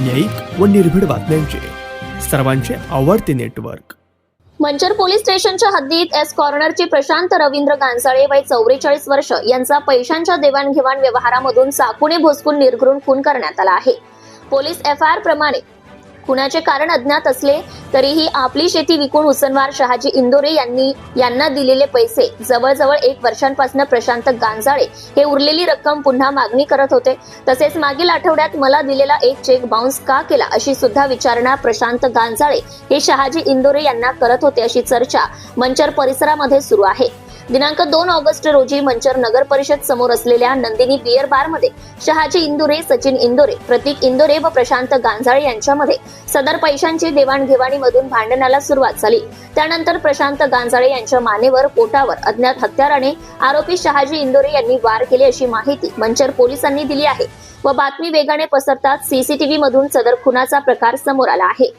न्यायिक व निर्भीड बातम्यांचे. सर्वांचे आवडते नेटवर्क. मंचर पोलीस स्टेशनच्या हद्दीत एस कॉर्नरचे प्रशांत रवींद्र गांसाळे वय चौवेचाळीस वर्ष यांचा पैशांच्या देवाणघेवाण व्यवहारामधून चाकूने भोसकून निर्घृण खून करण्यात आला आहे. पोलीस एफ आय आर प्रमाणे खुनाचे कारण अज्ञात असले तरीही आपली शेती विकून हुसनवार शहाजी इंदोरे यांनी यांना दिलेले पैसे जवळजवळ एक वर्षांपासून प्रशांत गांजाळे हे उरलेली रक्कम पुन्हा मागणी करत होते. तसेच मागील आठवड्यात मला दिलेला एक चेक बाउन्स का केला अशी सुद्धा विचारणा प्रशांत गांजाळे हे शहाजी इंदोरे यांना करत होते अशी चर्चा मंचर परिसरामध्ये सुरू आहे. दिनांक दोन ऑगस्ट रोजी मंचर नगर परिषद समोर असलेल्या नंदिनी बियर बारमध्ये शहाजी इंदुरे सचिन इंदोरे प्रतीक इंदोरे व प्रशांत गांजाळे यांच्यामध्ये सदर पैशांची देवाणघेवाणीमधून भांडणाला सुरुवात झाली. त्यानंतर प्रशांत गांजाळे यांच्या मानेवर पोटावर अज्ञात हत्याराने आरोपी शहाजी इंदोरे यांनी वार केले अशी माहिती मंचर पोलिसांनी दिली आहे व बातमी वेगाने पसरताच सीसीटीव्ही मधून सदर खुनाचा प्रकार समोर आला आहे.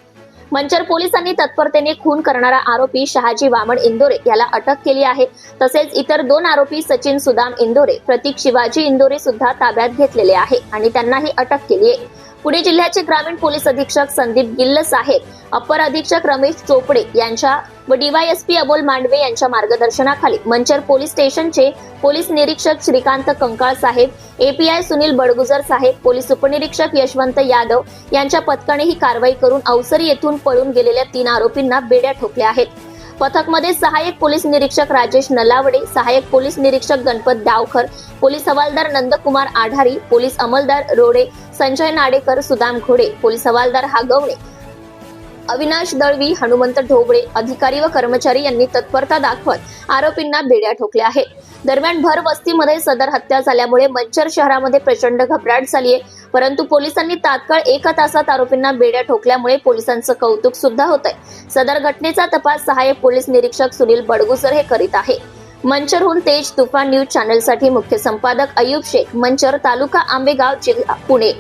मंचर पोलिसांनी तत्परतेने खून करणारा आरोपी शहाजी वामन इंदोरे याला अटक केली आहे. तसेच इतर दोन आरोपी सचिन सुदाम इंदोरे प्रतीक शिवाजी इंदोरे सुद्धा ताब्यात घेतलेले आहे आणि त्यांनाही अटक केली आहे. पुणे जिल्ह्याचे ग्रामीण पोलीस अधीक्षक संदीप गिल्ल साहेब अपर अधीक्षक रमेश चोपडे यांच्या व डीवायएसपी अबोल मांडवे यांच्या मार्गदर्शनाखाली मंचर पोलीस स्टेशनचे पोलीस निरीक्षक श्रीकांत कंकाळ साहेब एपीआय सुनील बडगुजर साहेब पोलीस उपनिरीक्षक यशवंत यादव यांच्या पथकाने ही कारवाई करून अवसरी येथून पळून गेलेल्या तीन आरोपींना बेड्या ठोकल्या आहेत. पथकमध्ये सहाय्यक पोलीस निरीक्षक राजेश नलावडे सहाय्यक पोलीस निरीक्षक गणपत दावखर पोलीस हवालदार नंदकुमार आढारी पोलीस अंमलदार रोडे संजय नाडेकर सुदाम घोडे पोलीस हवालदार हागवणे अविनाश दळवी हनुमंत ढोबळे अधिकारी व कर्मचारी यांनी तत्परता दाखवत आरोपींना बेड्या ठोकल्या आहेत. दरम्यान भर वस्तीमध्ये सदर हत्या झाल्यामुळे मंचर शहरामध्ये प्रचंड घबराट झाली आहे परंतु पोलिसांनी तात्काळ एका तासात आरोपींना बेड्या ठोकल्यामुळे पोलिसांचं कौतुक सुद्धा होत आहे सदर घटनेचा तपास सहाय्यक पोलीस निरीक्षक सुनील बडगुसर हे करीत आहे. मंचरहून तेज तुफान न्यूज चॅनलसाठी मुख्य संपादक अयुब शेख मंचर तालुका आंबेगाव जिल्हा पुणे.